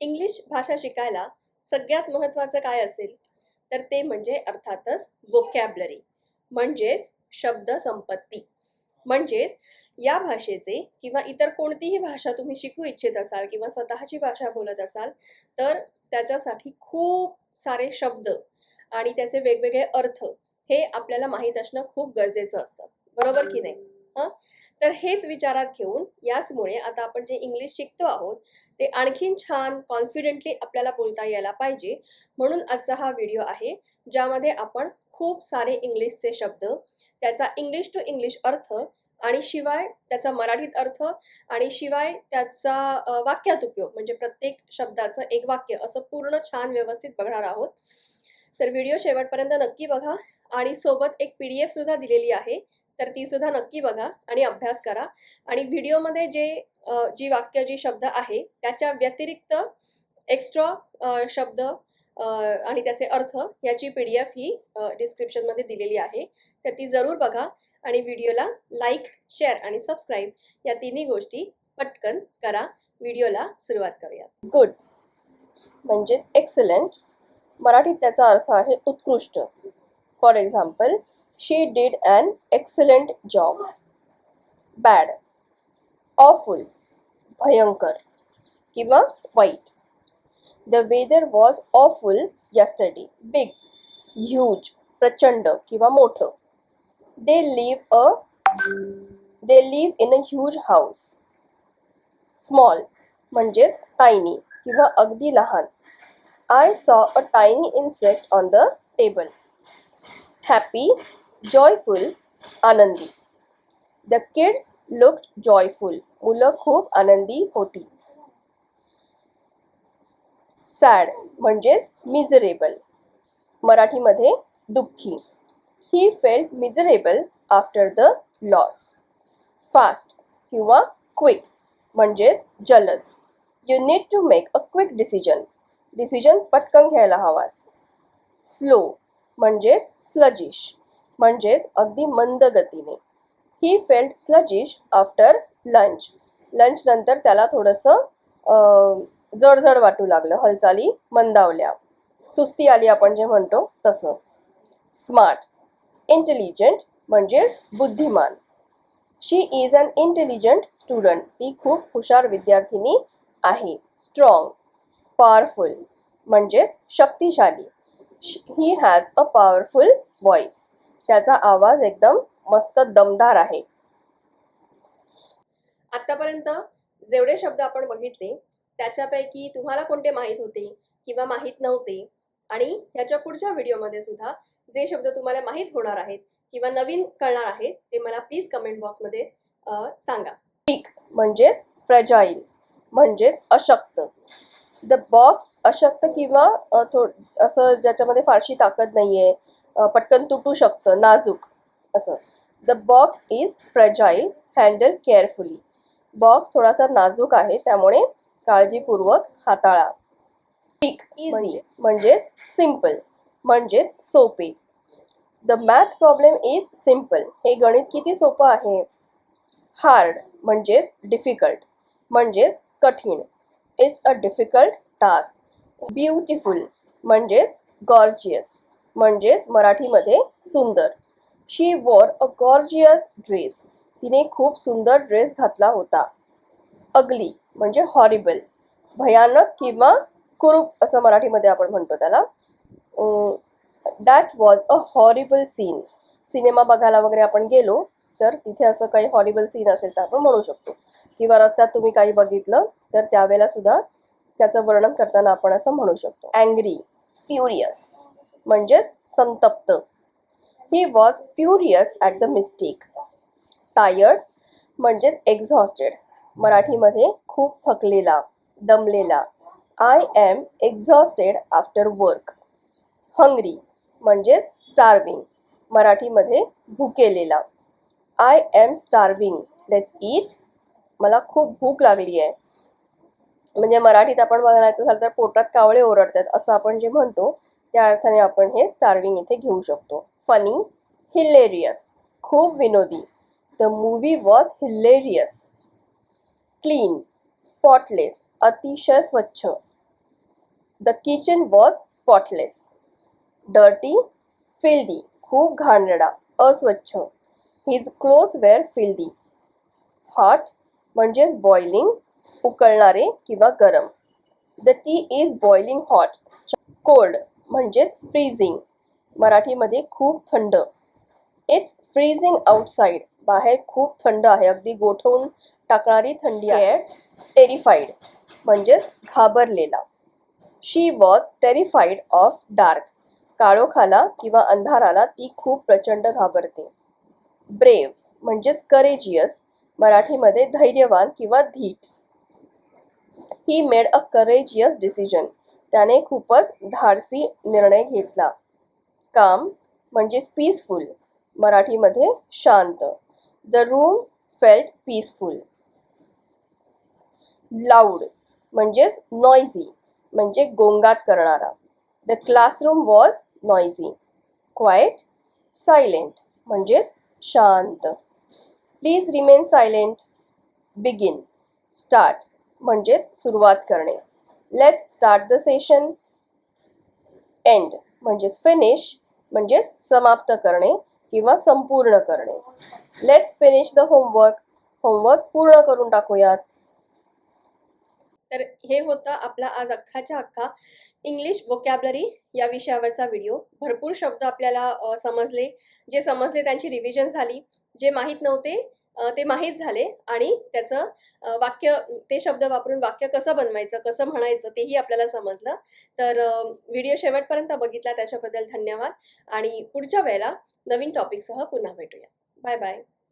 English भाषा शिकायला सगळ्यात महत्त्वाचं काय असेल? तर ते म्हणजे अर्थातच वोकॅबलरी म्हणजेच शब्द संपत्ती. म्हणजेच या भाषेचे किंवा इतर कोणतीही भाषा तुम्ही शिकू इच्छित असाल किंवा स्वतःची भाषा बोलत असाल तर त्याच्यासाठी खूप सारे शब्द आणि त्याचे वेगवेगळे अर्थ हे आपल्याला माहीत असणं खूप गरजेचं असतं. बरोबर की नाही? हां? तर हेच विचारात घेऊन याचमुळे आता आपण जे इंग्लिश शिकतो आहोत ते आणखीन छान कॉन्फिडेंटली आपल्याला बोलता यायला पाहिजे. म्हणून आजचा हा व्हिडिओ आहे ज्यामध्ये आपण खूप सारे इंग्लिशचे शब्द त्याचा इंग्लिश टू इंग्लिश अर्थ आणि शिवाय त्याचा मराठीत अर्थ आणि शिवाय त्याचा वाक्यात उपयोग म्हणजे प्रत्येक शब्दाचं एक वाक्य असं पूर्ण छान व्यवस्थित बघणार आहोत. तर व्हिडिओ शेवटपर्यंत नक्की बघा आणि सोबत एक पी डी एफ सुद्धा दिलेली आहे तर ती सुद्धा नक्की बघा आणि अभ्यास करा. आणि व्हिडिओमध्ये जे जी वाक्य जी शब्द आहे त्याच्या व्यतिरिक्त एक्स्ट्रा शब्द आणि त्याचे अर्थ याची पी डी एफ ही डिस्क्रिप्शनमध्ये दिलेली आहे. तर ती जरूर बघा आणि व्हिडिओला लाईक शेअर आणि सबस्क्राईब या तिन्ही गोष्टी पटकन करा. व्हिडिओला सुरुवात करूया गुड म्हणजेच एक्सलंट मराठीत त्याचा अर्थ आहे उत्कृष्ट. For example she did an excellent job bad awful भयंकर किंवा वाईट the weather was awful yesterday big huge प्रचंड किंवा मोठं they live a they live in a huge house small म्हणजेच टायनी किंवा अगदी लहान I saw a tiny insect on the table happy joyful आनंदी द किड्स लुक जॉयफुल मुलं खूप आनंदी होती सॅड म्हणजेच मिझरेबल मराठीमध्ये दुःखी. He felt miserable after the loss fast किंवा क्विक म्हणजेच जलद. You need to make a quick decision decision पटकन घ्यायला हवास. स्लो म्हणजेच स्लजिश म्हणजेच अगदी मंद गतीने. He felt sluggish after lunch lunch नंतर त्याला थोडंसं जडजड वाटू लागलं. हालचाली मंदावल्या. सुस्ती आली आपण जे म्हणतो तसं. स्मार्ट इंटेलिजंट म्हणजेच बुद्धिमान. She is an intelligent student ती खूप हुशार विद्यार्थिनी आहे. स्ट्रॉंग पॉवरफुल म्हणजेच शक्तिशाली. He has a powerful voice त्याचा आवाज एकदम मस्त दमदार आहे. आतापर्यंत जेवढे शब्द आपण बघितले त्याच्यापैकी तुम्हाला कोणते माहीत होते किंवा माहीत नव्हते? आणि ह्याच्या पुढच्या व्हिडिओमध्ये सुद्धा जे शब्द तुम्हाला माहीत होणार आहेत किंवा नवीन कळणार आहेत ते मला प्लीज कमेंट बॉक्समध्ये सांगा. वीक म्हणजेच फ्रजाईल म्हणजेच अशक्त. द बॉक्स अशक्त किंवा थो असं ज्याच्यामध्ये फारशी ताकद नाही आहे पटकन तुटू शकतं नाजूक. असं. The box is fragile handle carefully box थोडासा नाजूक आहे त्यामुळे काळजीपूर्वक हाताळा. पीक इझी म्हणजेच सिंपल म्हणजेच सोपे. The math problem is simple हे गणित किती सोपं आहे? हार्ड म्हणजेच डिफिकल्ट म्हणजेच कठीण. It's a difficult task beautiful म्हणजेच गॉर्जियस म्हणजेच मराठीमध्ये सुंदर. She wore a gorgeous dress तिने खूप सुंदर ड्रेस घातला होता. अगली म्हणजे हॉरिबल भयानक किंवा कुरूप असं मराठीमध्ये आपण म्हणतो त्याला. That was a horrible scene cinema बघायला वगैरे आपण गेलो तर तिथे असं काही हॉरिबल सीन असेल तर आपण म्हणू शकतो. किंवा रस्त्यात तुम्ही काही बघितलं तर त्यावेळेला सुद्धा त्याचं वर्णन करताना आपण असं म्हणू शकतो. अँग्री फ्युरियस म्हणजेच संतप्त. He was furious at the mistake tired म्हणजेच एक्झॉस्टेड मराठीमध्ये खूप थकलेला दमलेला. I am exhausted after work hungry म्हणजेच स्टार्विंग मराठीमध्ये भुकेलेला. I am starving let's eat मला खूप भूक लागली आहे. म्हणजे मराठीत आपण बघायचं झालं तर पोटात कावळे ओरडतात असं आपण जे म्हणतो त्या अर्थाने आपण हे स्टार्विंग इथे घेऊ शकतो. फनी हिलेरियस खूप विनोदी. The movie was hilarious clean spotless अतिशय स्वच्छ. The kitchen was spotless dirty filthy खूप घाणेरडा अस्वच्छ. His clothes were filthy hot म्हणजेच बॉइलिंग उकळणारे किंवा गरम. The tea is boiling hot cold म्हणजेच फ्रीझिंग मराठीमध्ये खूप थंड. इट्स फ्रीझिंग आउटसाईड बाहेर खूप थंड आहे. अगदी गोठवून टाकणारी थंडी आहे. टेरिफाईड म्हणजेच घाबरलेला. She was terrified of dark काळोखाला किंवा अंधाराला ती खूप प्रचंड घाबरते. ब्रेव म्हणजेच करेजियस मराठीमध्ये धैर्यवान किंवा धीट he made a courageous decision त्याने खूपच धाडसी निर्णय घेतला. काम म्हणजेच पीसफुल मराठीमध्ये शांत. The room felt peaceful loud म्हणजेच नॉइझी म्हणजे गोंगाट करणारा. The classroom was noisy quiet silent म्हणजेच शांत. Please remain silent begin start म्हणजेच सुरुवात करणे. Let's start the session end म्हणजेच फिनिश म्हणजेच समाप्त करणे किंवा संपूर्ण करणे. Let's finish the homework homework पूर्ण करून टाकूयात. तर हे होतं आपला आज अख्खाच्या अख्खा इंग्लिश वोकॅबलरी या विषयावरचा व्हिडिओ भरपूर शब्द आपल्याला समजले. जे समजले त्यांची रिव्हिजन झाली. जे माहीत नव्हते ते माहीत झाले आणि त्याचं वाक्य ते शब्द वापरून वाक्य कसं बनवायचं कसं म्हणायचं तेही आपल्याला समजलं. तर व्हिडिओ शेवटपर्यंत बघितला त्याच्याबद्दल धन्यवाद आणि पुढच्या वेळेला नवीन टॉपिकसह पुन्हा भेटूया. Bye bye